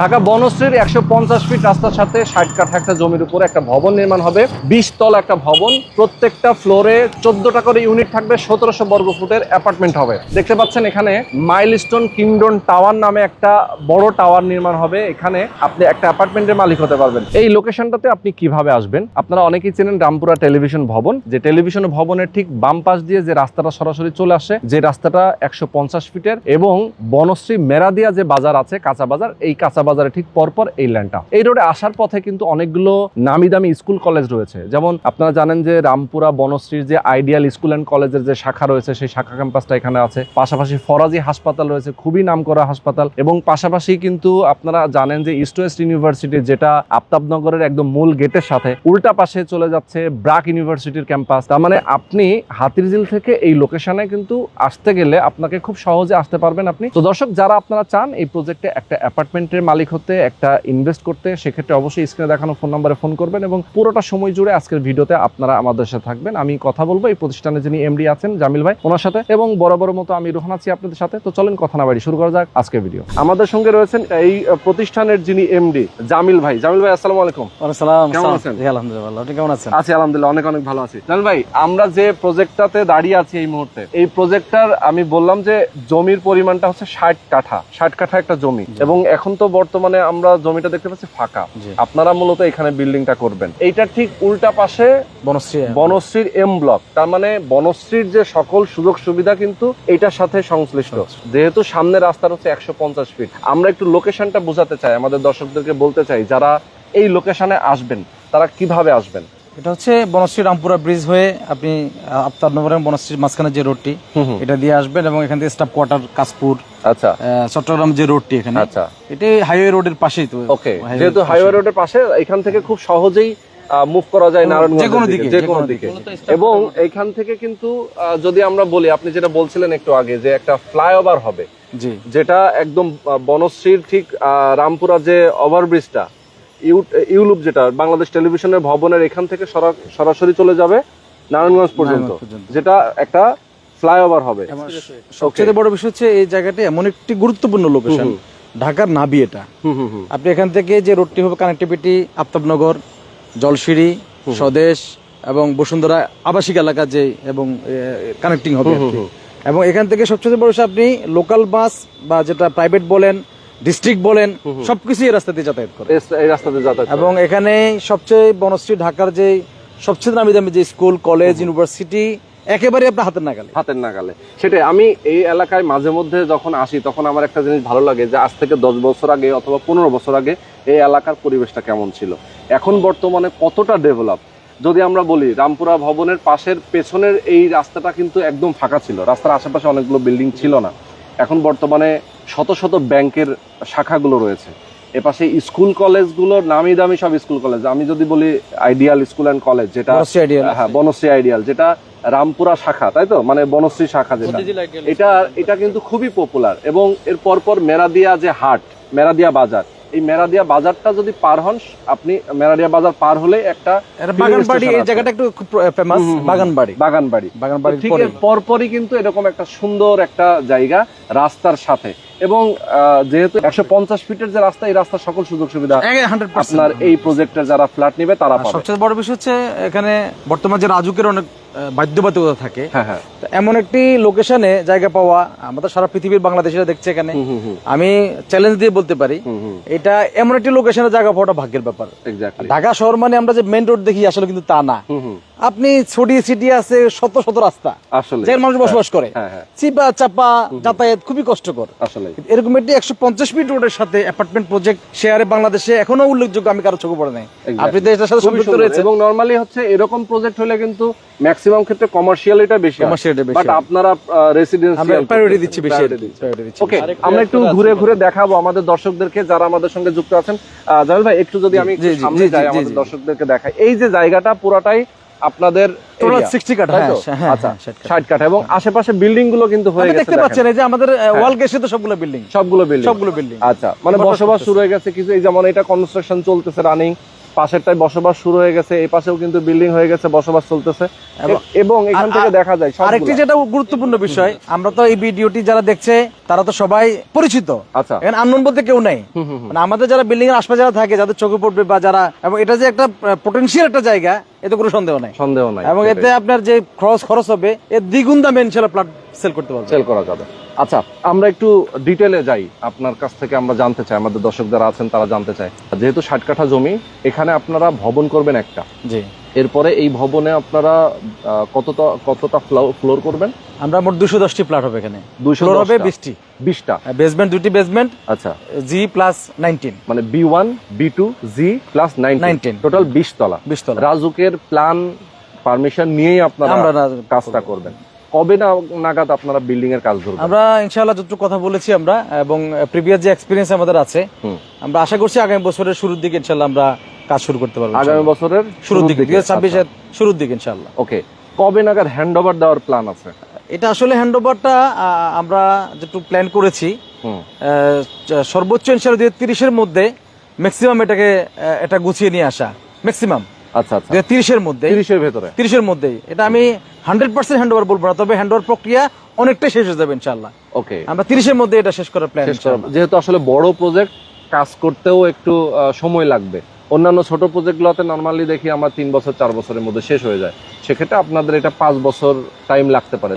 ঢাকা বনশ্রীর একশো পঞ্চাশ ফিট রাস্তার সাথে ষাট কাঠা একটা জমির উপরে একটা ভবন নির্মাণ হবে। বিশ তল একটা ভবন, প্রত্যেকটা ফ্লোরে চোদ্দটা করে ইউনিট থাকবে, সতেরোশো বর্গ ফুটের অ্যাপার্টমেন্ট হবে। দেখতে পাচ্ছেন এখানে মাইলস্টোন কিংডন টাওয়ার নামে একটা বড় টাওয়ার নির্মাণ হবে। এখানে আপনি একটা অ্যাপার্টমেন্টের মালিক হতে পারবেন। এই লোকেশনটাতে আপনি কীভাবে আসবেন? আপনারা অনেকেই চেনেন রামপুরা টেলিভিশন ভবন। যে টেলিভিশন ভবনের ঠিক বাম পাশ দিয়ে যে রাস্তাটা সরাসরি চলে আসে, যে রাস্তাটা একশো পঞ্চাশ ফিটের এবং বনশ্রী মেরাদিয়া যে বাজার আছে, কাঁচা বাজার, এই কাঁচা বাজারে ঠিক পরপর এই ল্যান্ডটা এই রোডে আসার পথে কিন্তু অনেকগুলো নামি দামি স্কুল কলেজ রয়েছে। যেমন আপনারা জানেন যে রামপুরা বনশ্রীর যে আইডিয়াল স্কুল অ্যান্ড কলেজের যে শাখা রয়েছে, সেই শাখা ক্যাম্পাসটা এখানে আছে। পাশাপাশি ফরাজি হাসপাতাল রয়েছে, খুবই নামকরা হাসপাতাল। এবং পাশাপাশি কিন্তু আপনারা জানেন যে ইস্ট ওয়েস্ট ইউনিভার্সিটি যেটা আফতাবনগরের একদম মূল গেটের সাথে, উল্টা পাশে চলে যাচ্ছে ব্রাক ইউনিভার্সিটির ক্যাম্পাস তার মানে আপনি হাতিরঝিল থেকে এই লোকেশনে কিন্তু আসতে গেলে আপনাকে খুব সহজে আসতে পারবেন আপনি। তো দর্শক, যারা আপনারা চান এই প্রজেক্টে একটা অ্যাপার্টমেন্টের মালিক হতে একটা ইনভেস্ট করতে সেক্ষেত্রে অবশ্যই স্ক্রিনে দেখানো ফোন নাম্বারে ফোন করবেন এবং পুরোটা সময় জুড়ে আজকের ভিডিওতে আপনারা আমাদের সাথে থাকবেন। আমি কথা বলব এই প্রতিষ্ঠানে যিনি এমডি আছেন জামিল ভাই ওনার সাথে এবং বরাবর মতো আমি রোহান আছি আপনাদের সাথে। তো চলেন কথা না বাড়ি শুরু করা যাক আজকের ভিডিও। আমাদের সঙ্গে রয়েছেন এই প্রতিষ্ঠানের যিনি এমডি জামিল ভাই। জামিল ভাই আসসালামু আলাইকুম। ওয়ালাইকুম কেমন আছেন? আলহামদুলিল্লাহ আপনি কেমন আছেন? আছি আলহামদুলিল্লাহ অনেক অনেক ভালো আছি। জামিল ভাই আমরা যে প্রজেক্টটাতে দাঁড়িয়ে আছি এই মুহূর্তে এই প্রজেক্টটার আমি বললাম যে জমির পরিমাণটা হচ্ছে ষাট কাঠা। ষাট কাঠা একটা জমি। এবং এখন তো বর্তমানে আমরা জমিটা দেখতে পাচ্ছি ফাঁকা। আপনারা মূলত এখানে বিল্ডিংটা করবেন। এইটা ঠিক উল্টা পাশে বনশ্রী বনশ্রীর এম ব্লক তার মানে বনশ্রীর যে সকল সুযোগ সুবিধা কিন্তু এটার সাথে সংশ্লিষ্ট। যেহেতু সামনে রাস্তা হচ্ছে একশো পঞ্চাশ ফিট আমরা একটু লোকেশনটা বোঝাতে চাই আমাদের দর্শকদেরকে বলতে চাই যারা এই লোকেশনে আসবেন তারা কীভাবে আসবেন? এটা হচ্ছে বনশ্রী রামপুরা ব্রিজ হয়ে আপনি আফতাবনগর এবং বনশ্রীর মাঝখানে যে রোডটি এটা দিয়ে আসবেন এবং এখান থেকে স্টাফ কোয়ার্টার কাশপুর আচ্ছা। চট্টগ্রাম যে রোডটি এখানে আচ্ছা। এটি হাইওয়ে রোডের পাশেই তো। ওকে যেহেতু হাইওয়ে রোডের পাশে এখান থেকে খুব সহজেই মুভ করা যায় নারায়ণগঞ্জ যেকোনো দিকে, যে কোনো দিকে। এবং এইখান থেকে কিন্তু যদি আমরা বলি আপনি যেটা বলছিলেন একটু আগে যে একটা ফ্লাইওভার হবে যেটা একদম বনশ্রীর ঠিক আহ, রামপুরা যে ওভারব্রিজটা ইউলুপ যেটা বাংলাদেশ টেলিভিশনের ভবনের এখান থেকে সরাসরি চলে যাবে নারায়ণগঞ্জ পর্যন্ত যেটা একটা ফ্লাইওভার হবে। সবচেয়ে বড় বিষয় হচ্ছে এই জায়গাটি এমন একটি গুরুত্বপূর্ণ লোকেশন ঢাকার নাবি এটা। হুম হুম হুম। আপনি এখান থেকে যে রোডটি হবে কানেক্টিভিটি আফতাবনগর জলসিঁড়ি স্বদেশ এবং বসুন্ধরা আবাসিক এলাকা যে এবং কানেক্টিং হবে এবং এখান থেকে সবচেয়ে বড় বিষয় আপনি লোকাল বাস বা যেটা প্রাইভেট বলেন ডিস্ট্রিক্ট বলেন সবকিছু এই রাস্তা দিয়ে যাতায়াত করে। এই- এই রাস্তাতে যাতায়াত এবং এখানে সবচেয়ে বনশ্রী ঢাকার যে সবচেয়ে দামি দামি যে স্কুল কলেজ ইউনিভার্সিটি একেবারে আপনার হাতের নাগালে। হাতের নাগালে। সেটাই আমি এই এলাকায় মাঝে মধ্যে যখন আসি তখন আমার একটা জিনিস ভালো লাগে যে আজ থেকে দশ বছর আগে অথবা পনেরো বছর আগে এই এলাকার পরিবেশটা কেমন ছিল। এখন বর্তমানে কতটা ডেভেলপ যদি আমরা বলি রামপুরা ভবনের পাশের পেছনের এই রাস্তাটা কিন্তু একদম ফাঁকা ছিল। রাস্তার আশেপাশে অনেকগুলো বিল্ডিং ছিল না। এখন বর্তমানে শত শত ব্যাংকের শাখাগুলো রয়েছে। এপাশে স্কুল কলেজগুলো নামি দামি সব স্কুল কলেজ। আমি যদি বলি আইডিয়াল স্কুল অ্যান্ড কলেজ যেটা হ্যাঁ বনশ্রী আইডিয়াল যেটা রামপুরা শাখা তাই তো? মানে বনশ্রী শাখা যেটা। এটা এটা কিন্তু খুবই পপুলার এবং এর পরপর মেরাদিয়া যে হাট মেরাদিয়া বাজার এই মেরাদিয়া বাজারটা যদি পার হন আপনি মেরাদিয়া বাজার পার হলে একটা বাগানবাড়ি এই। জায়গাটা একটু খুব ফেমাস বাগানবাড়ি। বাগানবাড়ি। বাগানবাড়ির ঠিক পরপরই কিন্তু এরকম একটা সুন্দর একটা জায়গা রাস্তার সাথে। এবং যেহেতু একশো পঞ্চাশ ফিটের যে রাস্তা এই রাস্তার সকল সুযোগ সুবিধা আপনার এই প্রজেক্টের যারা ফ্ল্যাট নিবে তারা সবচেয়ে বড় বিষয় হচ্ছে এখানে বর্তমান যে রাজুকের অনেক বাধ্যবাধকতা থাকে। হ্যাঁ হ্যাঁ। এমন একটি লোকেশনে জায়গা পাওয়া আমাদের সারা পৃথিবীর বাংলাদেশিরা দেখছে এখানে। আমি চ্যালেঞ্জ দিয়ে বলতে পারি এটা এমন একটি লোকেশনে জায়গা পাওয়াটা ভাগ্যের ব্যাপার। ঢাকা শহর মানে আমরা যে মেন রোড দেখি আসলে কিন্তু তা না। আপনি ছড়িয়ে ছিটিয়ে আছে শত শত রাস্তা। আসলে যেখানে মানুষ বসবাস করে। হ্যাঁ হ্যাঁ। চিপা চাপা যাতায়াত খুবই কষ্টকর। আসলে। এরকম একটি একশো পঞ্চাশ ফিট রোডের সাথে অ্যাপার্টমেন্ট প্রজেক্ট শেয়ারে বাংলাদেশে এখনও উল্লেখযোগ্য আমি কারও চোখে পড়ে নাই। আপনি তো এটার সাথে সম্পৃক্ত রয়েছে এবং নরমালি হচ্ছে এরকম প্রজেক্ট হলে কিন্তু ম্যাক্সিমাম ক্ষেত্রে কমার্শিয়াল এটা বেশি বাট আপনারা রেসিডেন্সিয়াল প্রায়োরিটি দিচ্ছি বেশি ওকে আমরা একটু ঘুরে ঘুরে দেখাবো আমাদের দর্শকদেরকে যারা আমাদের সঙ্গে যুক্ত আছেন। আহ, জামিল ভাই একটু যদি আমি সামনে যাই আমাদের। দর্শকদেরকে দেখাই। এই যে জায়গাটা পুরাটাই আপনাদের Total area, 60 কাঠা, তাই তো? 60 কাঠা। ষাট কাঠা। এবং আশেপাশে বিল্ডিংগুলো কিন্তু হয়ে গেছে দেখতে পাচ্ছেন এই যে আমাদের ওয়াল গেছে তো সবগুলো বিল্ডিং সবগুলো বিল্ডিং সবগুলো বিল্ডিং আচ্ছা মানে বসবাস বসবাস শুরু হয়ে গেছে কিছু এই যেমন এটা কনস্ট্রাকশন চলতেছে রানিং পাশেরটায় বসবাস শুরু হয়ে গেছে এই পাশেও কিন্তু বিল্ডিং হয়ে গেছে বসবাস চলতেছে। এবং- এখান থেকে দেখা যায় আরেকটি। যেটা গুরুত্বপূর্ণ বিষয় আমরা তো এই ভিডিওটি যারা দেখছে তারা তো সবাই পরিচিত। আচ্ছা। এখানে আননোন বলতে কেউ নাই। মানে আমাদের যারা বিল্ডিং এর আশপাশে যারা থাকে যাদের চোখে পড়বে বা যারা এবং এটা যে একটা পটেনশিয়াল একটা জায়গা এতে কোনো সন্দেহ নাই। সন্দেহ নাই এবং এতে আপনার যে খরচ খরচ হবে এর দ্বিগুণ দামে ইনশাল্লাহ প্লট সেল করতে পারবে সেল করা যাবে। আচ্ছা আমরা একটু ডিটেলে যাই। আপনার কাছ থেকে আমরা জানতে চাই আমাদের দর্শক যারা আছেন তারা জানতে চায়। যেহেতু ষাট কাঠা জমি এখানে আপনারা ভবন করবেন একটা। জি। এরপরে এই ভবনে আপনারা কতটা কতটা ফ্লোর করবেন? আমরা মোট দুশো দশটি প্লট হবে এখানে। 210 ফ্লোর হবে টা। বিশটি। বিশটা? বেসমেন্ট দুটি বেসমেন্ট আচ্ছা। জি প্লাস নাইনটিন মানে B one B two G plus nine 19 total বিশ তলা। বিশ তলা রাজুকের প্ল্যান পারমিশন নিয়েই আপনারা কাজটা করবেন। কবে না নাগাদ আপনারা বিল্ডিং এর কাজ ধরবেন? আমরা ইনশাআল্লাহ যতটুকু কথা বলেছি আমরা এবং প্রিভিয়াস যে এক্সপিরিয়েন্স আমাদের আছে আমরা আশা করছি আগামী বছরের শুরুর দিকে ইনশাআল্লাহ আমরা কাজ শুরু করতে পারব আগামী বছরের শুরুর দিকে দুই হাজার ছাব্বিশের আচ্ছা। শুরুর দিকে ইনশাআল্লাহ। ওকে কবে নাগাদ হ্যান্ড ওভার দেওয়ার প্ল্যান আছে? এটা আসলে হ্যান্ড ওভারটা আমরা যেটু প্ল্যান করেছি সর্বোচ্চ ইনশাআল্লাহ দুই তিরিশের মধ্যে ম্যাক্সিমাম এটাকে এটা গুছিয়ে নিয়ে আসা ম্যাক্সিমাম আচ্ছা আচ্ছা। তিরিশের মধ্যে। তিরিশের ভেতরে। তিরিশের মধ্যেই। এটা আমি হান্ড্রেড পার্সেন্ট হ্যান্ড ওভার বলব না তবে হ্যান্ড ওভার প্রক্রিয়া অনেকটাই শেষ হয়ে যাবে ইনশাআল্লাহ। ওকে। আমরা তিরিশের মধ্যে এটা শেষ করার প্ল্যান যেহেতু আসলে বড় প্রজেক্ট কাজ করতেও একটু সময় লাগবে। অন্যান্য ছোট প্রজেক্টগুলোতে নর্মালি দেখি আমরা তিন বছর চার বছরের মধ্যে শেষ হয়ে যায়। সেক্ষেত্রে আপনাদের এটা পাঁচ বছর টাইম লাগতে পারে।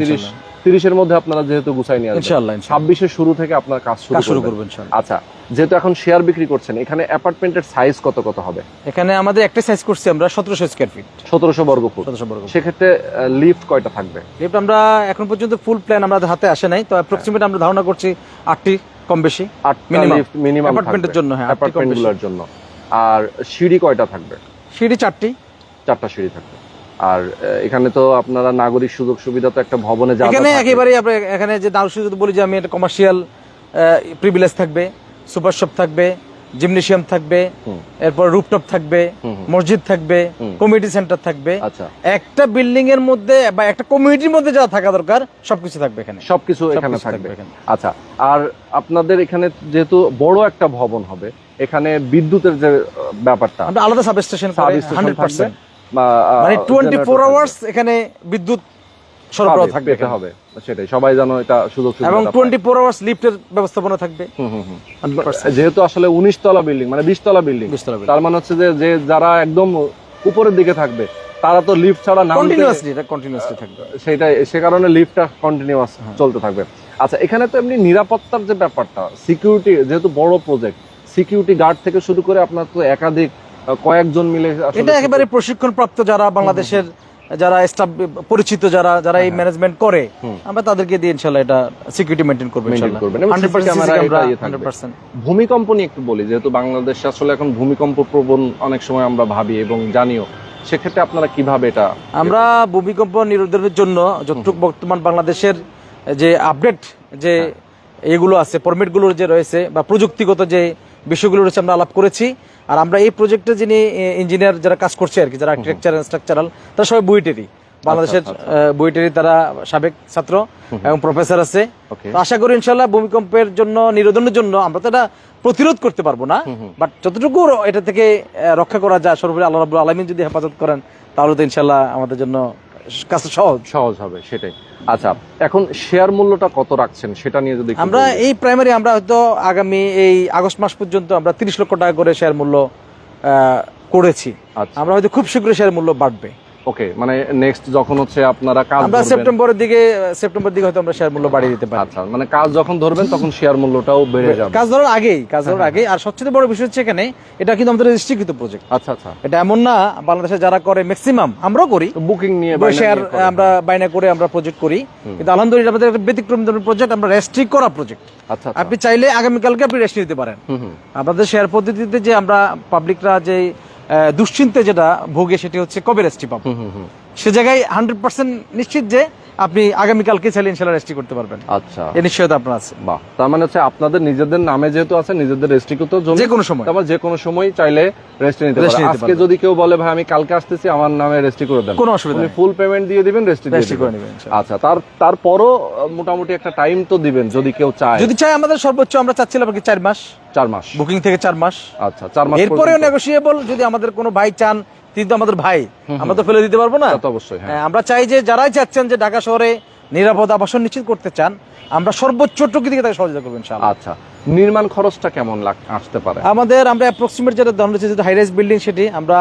তিরিশ তিরিশের মধ্যে আপনারা যেহেতু গুছাই নিয়ে আসবেন। ছাব্বিশের শুরু থেকে আপনার কাজ শুরু করবেন। আচ্ছা যেহেতু এখন শেয়ার বিক্রি করছেন এখানে অ্যাপার্টমেন্টের সাইজ কত কত হবে? এখানে আমাদের একটা সাইজ করছি আমরা সতেরোশো স্কোয়ার ফিট সতেরোশো বর্গ ফুট। সতেরোশো বর্গ সেক্ষেত্রে লিফট কয়টা থাকবে? লিফট আমরা এখন পর্যন্ত ফুল প্ল্যান আমাদের হাতে আসে নাই তো অ্যাপ্রক্সিমেট আমরা ধারণা করছি আটটি কম বেশি. লিফট মিনিমাম Apartment এর জন্য, হ্যাঁ, আটটি কম অ্যাপার্টমেন্ট বেশি। গুলোর জন্য। আর সিঁড়ি কয়টা থাকবে? সিঁড়ি চারটি। চারটা সিঁড়ি থাকবে। আর এখানে তো আপনারা নাগরিক সুযোগ সুবিধা তো একটা ভবনে যা যা এখানে একেবারে এখানে যে নাগরিক সুযোগ বলি যে আমি একটা কমার্শিয়াল প্রিভিলেজ থাকবে সুপার শপ থাকবে জিমনেশিয়াম থাকবে এরপর রুপটপ থাকবে। মসজিদ থাকবে কমিউনিটি সেন্টার থাকবে। আচ্ছা। একটা বিল্ডিং এর মধ্যে বা একটা কমিউনিটির মধ্যে যা থাকা দরকার সবকিছু থাকবে এখানে। সবকিছু এখানে থাকবে আচ্ছা আর আপনাদের এখানে যেহেতু বড় একটা ভবন হবে এখানে বিদ্যুতের যে ব্যাপারটা আলাদা সাব স্টেশন সাবস্টেশন আহ, মানে টোয়েন্টি ফোর আওয়ার্স এখানে বিদ্যুৎ। সরবরাহ থাকবে এখানে। হবে। সেটাই সবাই যেন এটা সুযোগ এবং টোয়েন্টি ফোর আওয়ার্স লিফটের ব্যবস্থাপনা থাকবে। যেহেতু আসলে উনিশ তলা বিল্ডিং মানে বিশ তলা বিল্ডিং 20 তলা building। তার মানে হচ্ছে যে যে যারা একদম উপরের দিকে থাকবে তারা তো লিফট ছাড়া নামতে কন্টিনিউয়াসলি এটা কন্টিনিউয়াসলি থাকবে। সেটাই সে কারণে লিফটটা কন্টিনিউয়াস চলতে থাকবে। আচ্ছা এখানে তো এমনি নিরাপত্তার যে ব্যাপারটা সিকিউরিটি যেহেতু বড় প্রজেক্ট সিকিউরিটি গার্ড থেকে শুরু করে আপনার তো একাধিক কয়েকজন মিলে এটা একেবারে প্রশিক্ষণ প্রাপ্ত যারা বাংলাদেশের যারা স্টাফ পরিচিত যারা যারা এই ম্যানেজমেন্ট করে আমরা তাদেরকে দিয়ে ইনশাল্লাহ এটা সিকিউরিটি মেনটেন করব ক্যামেরা এটা ইয়ে ভূমিকম্প নিয়ে একটু বলি যেহেতু বাংলাদেশে আসলে এখন ভূমিকম্প প্রবণ অনেক সময় আমরা ভাবি এবং জানিও সেক্ষেত্রে আপনারা কীভাবে এটা আমরা ভূমিকম্প নিরোধনের জন্য যতটুকু বর্তমান বাংলাদেশের যে আপডেট যে এগুলো আছে ফরম্যাটগুলোর যে রয়েছে বা প্রযুক্তিগত যে বিষয়গুলো রয়েছে আমরা আলাপ করেছি। আর আমরা এই প্রজেক্টে যিনি ইঞ্জিনিয়ার যারা কাজ করছে আর কি যারা আর্কিটেকচার স্ট্রাকচারাল তারা সবাই বুয়েটেরই বাংলাদেশের আচ্ছা, বুয়েটেরই তারা সাবেক ছাত্র এবং প্রফেসর আছে। তো আশা করি ইনশাল্লাহ ভূমিকম্পের জন্য নিরোধনের জন্য আমরা তো এটা প্রতিরোধ করতে পারব না। বাট যতটুকু এটা থেকে রক্ষা করা যায় সর্বোপরি আল্লাহ রাবুল আলমিন যদি হেফাজত করেন তাহলে তো ইনশাল্লাহ আমাদের জন্য কাজটা সহজ। সহজ হবে সেটাই। আচ্ছা এখন শেয়ার মূল্যটা কত রাখছেন সেটা নিয়ে যদি আমরা এই প্রাইমারি আমরা হয়তো আগামী এই আগস্ট মাস পর্যন্ত আমরা তিরিশ লক্ষ টাকা করে শেয়ার মূল্য করেছি। আচ্ছা। আমরা হয়তো খুব শীঘ্রই শেয়ার মূল্য বাড়বে। ওকে মানে নেক্সট যখন হচ্ছে আপনারা কাজ আমরা সেপ্টেম্বরের দিকে সেপ্টেম্বর দিকে হয়তো আমরা শেয়ার মূল্য বাড়িয়ে দিতে পারি। আচ্ছা মানে কাজ যখন ধরবেন তখন শেয়ার মূল্যটাও বেড়ে যাবে। কাজ ধরার আগেই কাজ ধরার আগেই। আর সবচেয়ে বড় বিষয় হচ্ছে এখানে এটা কিন্তু আমাদের রেজিস্ট্রিকৃত প্রজেক্ট আচ্ছা আচ্ছা। এটা এমন না বাংলাদেশে যারা করে ম্যাক্সিমাম আমরাও করি। বুকিং নিয়ে শেয়ার আমরা বাইনা করে আমরা প্রজেক্ট করি। কিন্তু আলহামদুলিল্লাহ আমাদের একটা ব্যতিক্রম ধরনের প্রজেক্ট আমরা রেস্ট্রিক্ট করা প্রজেক্ট আচ্ছা আচ্ছা। আপনি চাইলে আগামীকালকে আপনি রেস্ট নিতে পারেন। আমাদের শেয়ার পদ্ধতিতে যে আমরা পাবলিকরা যে দুশ্চিন্তে যেটা ভোগে সেটি হচ্ছে কবিরাজটি পাবো সে জায়গায় হান্ড্রেড পার্সেন্ট নিশ্চিত যে আপনি আগামীকালকে চাইলে ইনশাল্লাহ রেজিস্ট্রি করতে পারবেন। আচ্ছা। এই নিশ্চয়তা আপনার আছে। বাহ। তার মানে হচ্ছে আপনাদের নিজেদের নামে যেহেতু আছে নিজেদের রেজিস্ট্রিকৃত জমি যে কোনো সময়। তারপর যে কোনো সময় চাইলে রেজিস্ট্রি নিতে Registry পারে নিতে আজকে যদি কেউ বলে ভাই আমি কালকে আসতেছি আমার নামে রেজিস্ট্রি করে দেন। কোনো অসুবিধা নেই। ফুল পেমেন্ট দিয়ে দিবেন রেজিস্ট্রি দিয়ে করে দিবেন। নেবেন, আচ্ছা তার তারপরও মোটামুটি একটা টাইম তো দিবেন যদি কেউ চায়। যদি চায় আমাদের সর্বোচ্চ আমরা চাচ্ছিলাম কি চার মাস। চার মাস। বুকিং থেকে চার মাস। আচ্ছা চার মাস এরপরেও। নেগোসিয়েবল যদি আমাদের কোনো ভাই চান তিনি তো আমাদের ভাই আমরা তো ফেলে দিতে পারব না। অবশ্যই হ্যাঁ। হ্যাঁ, আমরা চাই যে যারাই চাচ্ছেন যে ঢাকা শহরে নিরাপদ আবাসন নিশ্চিত করতে চান আমরা সর্বোচ্চ টুকি দিকে তাকে সহযোগিতা করবেন আচ্ছা নির্মাণ খরচটা কেমন আসতে পারে? আমাদের আমরা অ্যাপ্রক্সিমেট যেটা ধরনের যেটা হাইরাইজ বিল্ডিং সেটি আমরা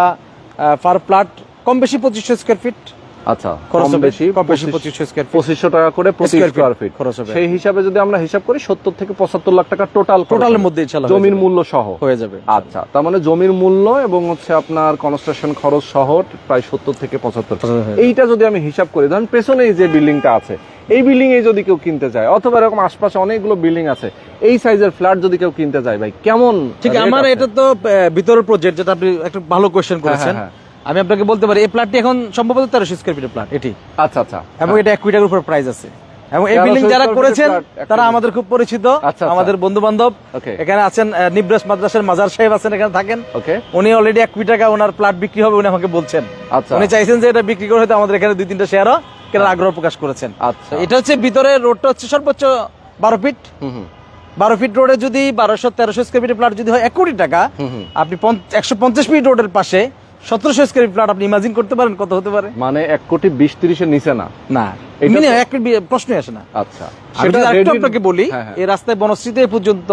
পার প্লাট কম বেশি পঁচিশশো স্কোয়ার ফিট আচ্ছা খরচ বেশি কম বেশি পঁচিশ- 2500 স্কয়ার ফিট। পঁচিশশো টাকা করে প্রতি স্কোয়ার ফিট খরচ হবে। সেই হিসাবে যদি আমরা হিসাব করি সত্তর থেকে পঁচাত্তর লাখ টাকা টোটাল টোটালের মধ্যে জমির মূল্য সহ। হয়ে যাবে। আচ্ছা তার মানে জমির মূল্য এবং হচ্ছে আপনার কনস্ট্রাকশন খরচ সহ প্রায় সত্তর থেকে পঁচাত্তর। এইটা যদি আমি হিসাব করি ধরেন পেছনে এই যে বিল্ডিংটা আছে এই বিল্ডিং এ যদি কেউ কিনতে চায় অথবা এরকম আশপাশে অনেকগুলো বিল্ডিং আছে এই সাইজের ফ্ল্যাট যদি কেউ কিনতে চায় ভাই কেমন ঠিক আমার এটা তো ভিতরের প্রজেক্ট যেটা আপনি একটা ভালো কোয়েশ্চেন করেছেন। হ্যাঁ, আমি আপনাকে বলতে পারি এই প্ল্যাটটি এখন সম্ভবত তেরোশো স্কোয়ার ফিটের প্ল্যাট এটি। আচ্ছা আচ্ছা। এবং এটা এক কোটি টাকার উপর প্রাইস আছে। এবং এই বিল্ডিং যারা করেছেন তারা আমাদের খুব পরিচিত আচ্ছা, আচ্ছা। আমাদের বন্ধু বান্ধব এখানে আছেন নিব্রাস মাদ্রাসার মাজার সাহেব আছেন এখানে থাকেন। উনি অলরেডি এক কোটি টাকা ওনার প্লট বিক্রি হবে উনি আমাকে বলছেন। আচ্ছা। উনি চাইছেন যে এটা বিক্রি করে হয়তো আমাদের এখানে দুই তিনটা শেয়ারও কেনার আগ্রহ প্রকাশ করেছেন। আচ্ছা। এটা হচ্ছে ভিতরে রোডটা হচ্ছে সর্বোচ্চ বারো ফিট বারো ফিট রোডে যদি বারোশো তেরোশো স্কোয়ার ফিটের প্লট যদি হয় এক কোটি টাকা আপনি একশো পঞ্চাশ ফিট রোডের পাশে সতেরোশো স্কোয়ার আপনি ইমাজিন করতে পারেন কত হতে পারে? মানে এক কোটি বিশ তিরিশের নিচে না? না। এটা এক প্রশ্নই আসে না। আচ্ছা। আপনাকে বলি হ্যাঁ, হ্যাঁ। এই রাস্তায় বনশ্রীতে পর্যন্ত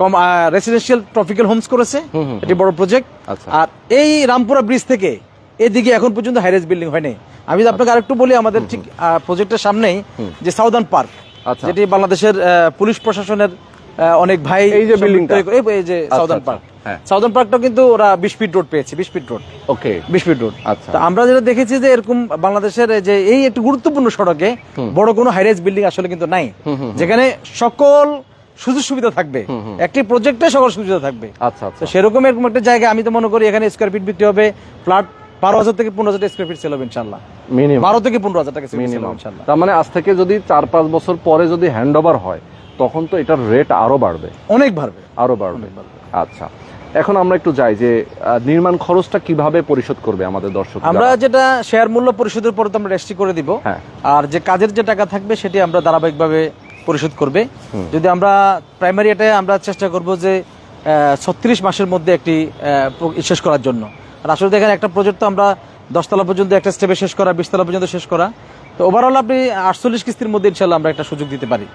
কম রেসিডেন্সিয়াল ট্রপিক্যাল হোমস করেছে। এটি বড় প্রজেক্ট আচ্ছা। আর এই রামপুরা ব্রিজ থেকে এদিকে এখন পর্যন্ত হাইরেজ বিল্ডিং হয়নি। আমি আপনাকে আরেকটু বলি আমাদের ঠিক প্রজেক্টের সামনেই যে সাউদার্ন পার্ক আচ্ছা। যেটি বাংলাদেশের পুলিশ প্রশাসনের অনেক ভাই এই যে সব টা। এই- যে সাউদার্ন পার্ক। সাউদার্ন পার্কটা কিন্তু ওরা বিশ ফিট রোড পেয়েছে বিশ ফিট রোড ওকে বিশ ফিট রোড আচ্ছা। আমরা যেটা দেখেছি যে এরকম বাংলাদেশের যে এই একটি গুরুত্বপূর্ণ সড়কে বড় কোনো হাইরাইজ বিল্ডিং আসলে কিন্তু নাই। যেখানে সকল সুযোগ সুবিধা থাকবে। একটি প্রজেক্টে সকল সুবিধা থাকবে। আচ্ছা আচ্ছা। সেরকম এরকম একটা জায়গা আমি তো মনে করি এখানে স্কোয়ার ফিট বিক্রি হবে। ফ্ল্যাট বারো হাজার থেকে পনেরো হাজার স্কোয়ার ফিট সেল হবে ইনশাল্লাহ মিনিমাম বারো থেকে পনেরো হাজার টাকা মিনিমাম তার মানে আজ থেকে যদি চার পাঁচ বছর পরে যদি হ্যান্ড ওভার হয় তখন তো এটার রেট আরও বাড়বে। অনেক বাড়বে। আরও বাড়বে। আচ্ছা। এখন আমরা একটু যাই যে নির্মাণ খরচটা কীভাবে পরিশোধ করবে আমাদের দর্শক আমরা যেটা শেয়ার মূল্য পরিশোধের পরে তো আমরা রেজিস্ট্রি করে দিব। হ্যাঁ। আর যে কাজের যে টাকা থাকবে সেটি আমরা ধারাবাহিকভাবে পরিশোধ করবে। যদি আমরা প্রাইমারি এটা আমরা চেষ্টা করব যে ছত্রিশ মাসের মধ্যে একটি শেষ করার জন্য। আর আসলে দেখেন একটা প্রজেক্ট তো আমরা দশতলা পর্যন্ত একটা স্টেপে শেষ করা বিশতলা পর্যন্ত শেষ করা। তো ওভারঅল আপনি আটচল্লিশ কিস্তির মধ্যে ইনশাল্লাহ আমরা একটা সুযোগ দিতে পারি।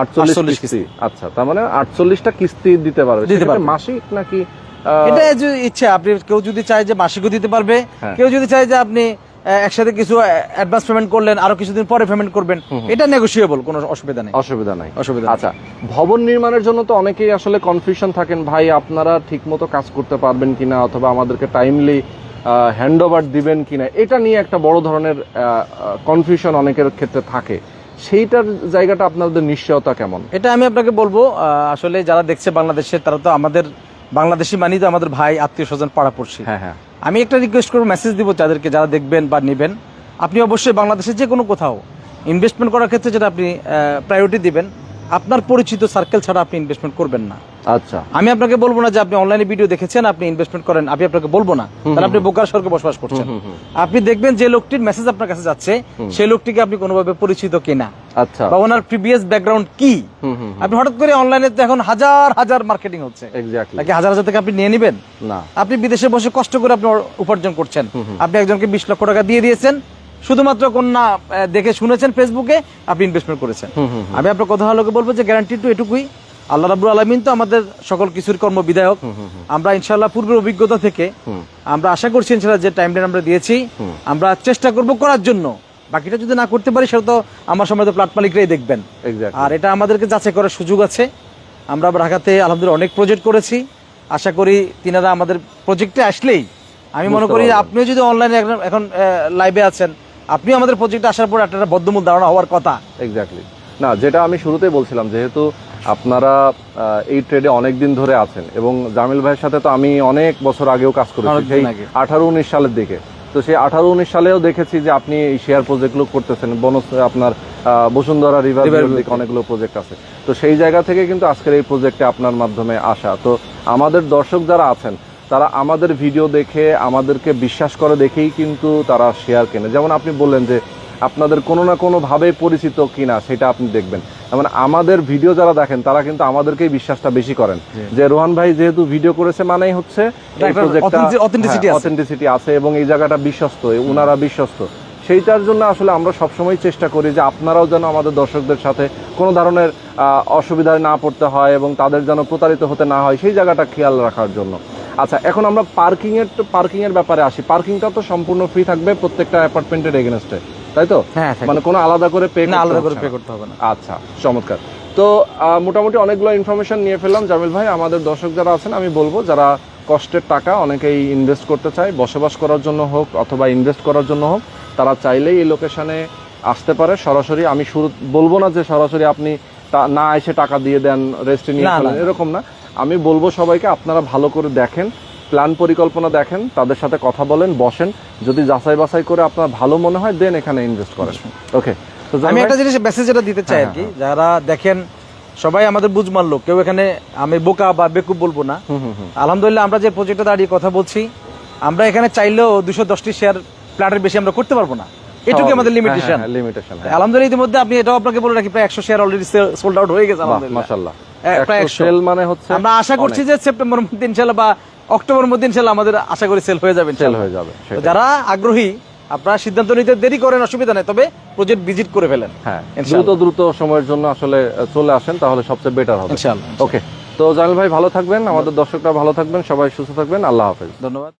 আটচল্লিশ কিস্তি। আচ্ছা তার মানে আটচল্লিশটা কিস্তি দিতে পারবে। দিতে পারবে। মাসিক নাকি এটা ইচ্ছে আপনি কেউ যদি চায় যে মাসিকও দিতে পারবে হ্যাঁ। কেউ যদি চায় যে আপনি একসাথে কিছু অ্যাডভান্স পেমেন্ট করলেন আরও কিছুদিন পরে পেমেন্ট করবেন এটা নেগোসিয়েবল কোনো অসুবিধা নেই। অসুবিধা নাই। অসুবিধা আচ্ছা ভবন নির্মাণের জন্য তো অনেকেই আসলে কনফিউশন থাকেন ভাই আপনারা ঠিকমতো কাজ করতে পারবেন কিনা? অথবা আমাদেরকে টাইমলি হ্যান্ড ওভার দিবেন কিনা? এটা নিয়ে একটা বড় ধরনের কনফিউশন অনেকের ক্ষেত্রে থাকে। সেইটার জায়গাটা আপনাদের নিশ্চয়তা কেমন? এটা আমি আপনাকে বলব আসলে যারা দেখছে বাংলাদেশে তারা তো আমাদের বাংলাদেশি মানি তো আমাদের ভাই আত্মীয় স্বজন পাড়া পড়ছি হ্যাঁ হ্যাঁ। আমি একটা রিকোয়েস্ট করব মেসেজ দিব তাদেরকে যারা দেখবেন বা নেবেন। আপনি অবশ্যই বাংলাদেশে যে কোনো কোথাও ইনভেস্টমেন্ট করার ক্ষেত্রে যেটা আপনি প্রায়োরিটি দিবেন আপনার পরিচিত সার্কেল ছাড়া আপনি ইনভেস্টমেন্ট করবেন না। আচ্ছা। আমি আপনাকে বলব না যে আপনি অনলাইনে ভিডিও দেখেছেন আপনি ইনভেস্টমেন্ট করেন আমি আপনাকে বলব না। তাহলে আপনি বোকার স্বর্গে বসবাস করছেন। আপনি দেখবেন যে লোকটির মেসেজ আপনার কাছে যাচ্ছে সেই লোকটিকে আপনি কোনোভাবে পরিচিত কিনা। আচ্ছা। বা ওনার প্রিভিয়াস ব্যাকগ্রাউন্ড কি? আপনি হঠাৎ করে অনলাইনে তো এখন হাজার হাজার মার্কেটিং হচ্ছে। এক্স্যাক্টলি হাজার হাজার থেকে আপনি নিয়ে নেবেন? না। আপনি বিদেশে বসে কষ্ট করে আপনি উপার্জন করছেন। আপনি একজনকে বিশ লক্ষ টাকা দিয়ে দিয়েছেন। শুধুমাত্র কন্যা দেখে শুনেছেন ফেসবুকে আপনি ইনভেস্টমেন্ট করেছেন। আমি আপনার কথা হলোকে বলব যে গ্যারান্টি টু এটুকুই। আল্লাহ রাবুল আলমিন তো আমাদের সকল কিছুর কর্ম বিধায়ক। আমরা ইনশাল্লাহ পূর্বের অভিজ্ঞতা থেকে আমরা আশা করছি ইনশাল্লাহ যে টাইম আমরা দিয়েছি। আমরা চেষ্টা করব করার জন্য। বাকিটা যদি না করতে পারি সেটা তো আমার সময় তো প্লাট মালিকরাই দেখবেন। আর এটা আমাদেরকে যাচাই করার সুযোগ আছে। আমরা ঢাকাতে আলহামদুলিল্লাহ অনেক প্রজেক্ট করেছি। আশা করি তিনারা আমাদের প্রজেক্টে আসলেই। আমি মনে করি আপনিও যদি অনলাইনে এখন লাইভে আছেন আপনিও আমাদের প্রজেক্টে আসার পর একটা বদ্ধমূল ধারণা হওয়ার কথা। এক্স্যাক্টলি না যেটা আমি শুরুতেই বলছিলাম যেহেতু আপনারা এই ট্রেডে অনেক দিন ধরে আছেন এবং জামিল ভাইয়ের সাথে তো আমি অনেক বছর আগেও কাজ করেছি সেই আঠারো উনিশ সালের দিকে। তো সেই আঠারো উনিশ সালেও দেখেছি যে আপনি এই শেয়ার প্রজেক্টগুলো করতেছেন বনস আপনার বসুন্ধরা রিভার দিকে অনেকগুলো প্রজেক্ট আছে। তো সেই জায়গা থেকে কিন্তু আজকের এই প্রজেক্টে আপনার মাধ্যমে আসা। তো আমাদের দর্শক যারা আছেন তারা আমাদের ভিডিও দেখে আমাদেরকে বিশ্বাস করে দেখেই কিন্তু তারা শেয়ার কেনে। যেমন আপনি বললেন যে আপনাদের কোনো না কোনো ভাবে পরিচিত কিনা সেটা আপনি দেখবেন। মানে আমাদের ভিডিও যারা দেখেন তারা কিন্তু আমাদেরকেই বিশ্বাসটা বেশি করেন। যে রোহান ভাই যেহেতু ভিডিও করেছে মানেই হচ্ছে authentic- authenticity আছে। অথেন্টিসিটি আছে এবং এই জায়গাটা বিশ্বস্ত ওনারা বিশ্বস্ত। সেইটার জন্য আসলে আমরা সবসময় চেষ্টা করি যে আপনারাও যেন আমাদের দর্শকদের সাথে কোনো ধরনের আহ, অসুবিধায় না পড়তে হয় এবং তাদের যেন প্রতারিত হতে না হয় সেই জায়গাটা খেয়াল রাখার জন্য। আচ্ছা এখন আমরা পার্কিং এর পার্কিং এর ব্যাপারে আসি। পার্কিংটা তো সম্পূর্ণ ফ্রি থাকবে প্রত্যেকটা অ্যাপার্টমেন্টের এগেনস্টে তাই তো? হ্যাঁ, মানে কোনো আলাদা করে পে না আলাদা করে পে করতে হবে না। আচ্ছা চমৎকার। তো মোটামুটি অনেকগুলো ইনফরমেশন নিয়ে ফেললাম। জামিল ভাই আমাদের দর্শক যারা আছেন আমি বলব যারা কষ্টের টাকা অনেকেই ইনভেস্ট করতে চায় বসবাস করার জন্য হোক অথবা ইনভেস্ট করার জন্য হোক তারা চাইলেই এই লোকেশনে আসতে পারে। সরাসরি আমি শুরু বলব না যে সরাসরি আপনি না এসে টাকা দিয়ে দেন রেস্টে নিয়ে। এরকম না। আমি বলব সবাইকে আপনারা ভালো করে দেখেন প্ল্যান পরিকল্পনা দেখেন তাদের সাথে কথা বলেন বসেন। যদি যাচাই বাছাই করে আপনার ভালো মনে হয় দেন এখানে ইনভেস্ট করেন। ওকে তো আমি একটা জিনিস মেসেজ যেটা দিতে চাই আর কি যারা দেখেন সবাই আমাদের বুঝমান লোক কেউ এখানে আমি বোকা বা বেকুব বলব না। হুম হুম হুম। আলহামদুলিল্লাহ আমরা যে প্রজেক্টে দাঁড়িয়ে কথা বলছি আমরা এখানে চাইলেও দুশো দশটি শেয়ার প্ল্যাটের বেশি আমরা করতে পারব না। এটুকু আমাদের লিমিটেশন লিমিটেশন আলহামদুলিল্লাহ ইতিমধ্যে আপনি এটাও আপনাকে বলে রাখি প্রায় একশো শেয়ার অলরেডি সোল্ড আউট হয়ে গেছে আলহামদুলিল্লাহ। মাশাআল্লাহ। এ, প্রায় 100 সেল মানে হচ্ছে আমরা আশা করছি যে সেপ্টেম্বর মধ্যে বা অক্টোবর মধ্যে ইনশাল্লাহ আমাদের আশা করি সেল হয়ে যাবে সেল হয়ে যাবে যারা আগ্রহী আপনারা সিদ্ধান্ত নিতে দেরি করেন অসুবিধা নেই তবে প্রজেক্ট ভিজিট করে ফেলেন। হ্যাঁ দ্রুত দ্রুত সময়ের জন্য আসলে চলে আসেন তাহলে সবচেয়ে বেটার হবে। ইনশাআল্লাহ ওকে তো জামিল ভাই ভালো থাকবেন আমাদের দর্শকরা ভালো থাকবেন সবাই সুস্থ থাকবেন আল্লাহ হাফেজ। ধন্যবাদ।